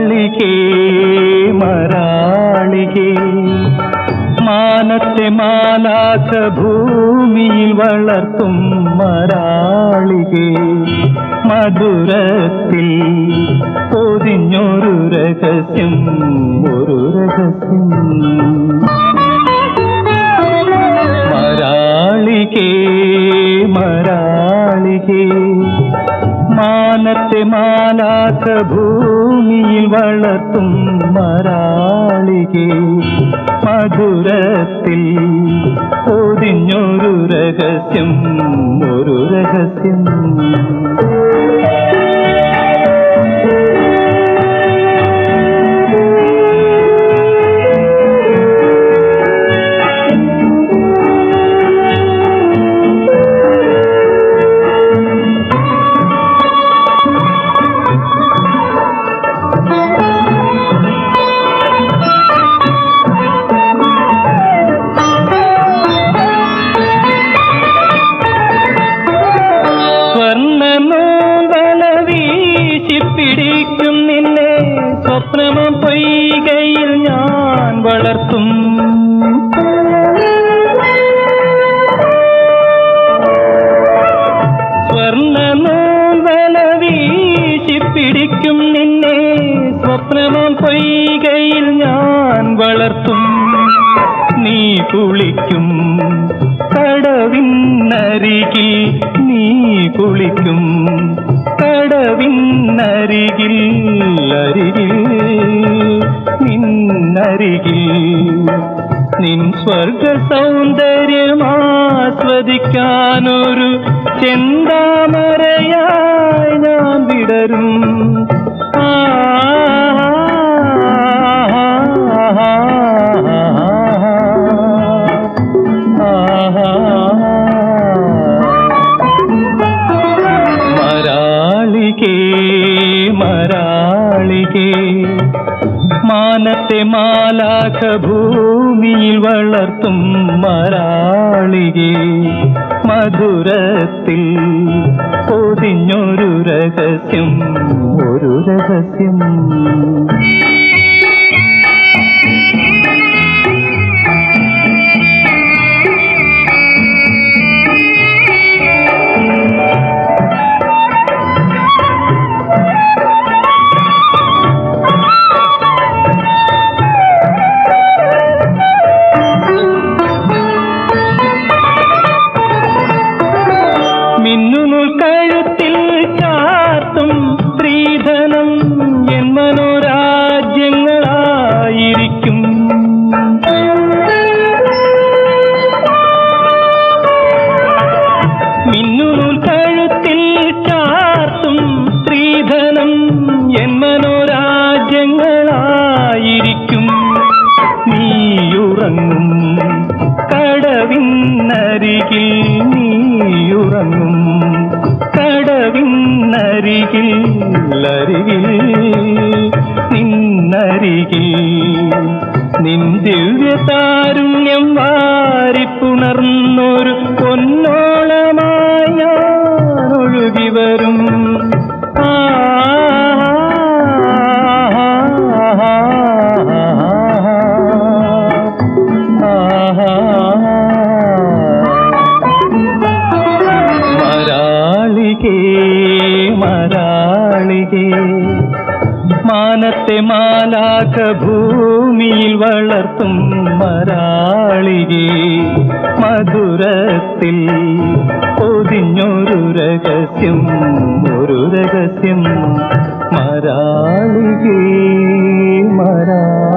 മാളികേ മരാളികെ. മാനത്തെ മാലാച്ച ഭൂമിയിൽ വളർത്തും മരാളികെ. മധുരത്തിൽ പൊതിഞ്ഞൊരു രഹസ്യം ഒരു രഹസ്യം. മാനത്തെ മാനാത്ത ഭൂമിയിൽ വളർത്തും മരാളികേ. മധുരത്തിൽ പൊതിഞ്ഞൊരു രഹസ്യം ഒരു രഹസ്യം. സ്വപ്നമം പൊയ്കയിൽ ഞാൻ വളർത്തും. സ്വർണ പിടിക്കും നിന്നെ. സ്വപ്നമം പൊയ്കയിൽ ഞാൻ വളർത്തും. നീ കുളിക്കും കടവിന്നരികിൽ. നീ കുളിക്കും കടവിന്നരികിൽ. നിൻ സ്വർഗ സൗന്ദര്യം ആസ്വദിക്കാനൊരു ചെന്താമരയായി ഞാൻ വിടരും. ആ മാനത്തെ മാലാഖ ഭൂമിയിൽ വളർത്തും മരാളികെ. മധുരത്തിൽ പൊതിഞ്ഞൊരു രഹസ്യം ഒരു രഹസ്യം. முழுக்க അരികിൽ നിന്നരികിൽ നിൻ ദിവ്യ മരാളികേ മാനത്തെ മാലാക ഭൂമിയിൽ വളർത്തും മരാളികേ. മധുരത്തിൽ പൊതിഞ്ഞൊരു രഹസ്യം ഒരു രഹസ്യം. മരാളികേ മരാ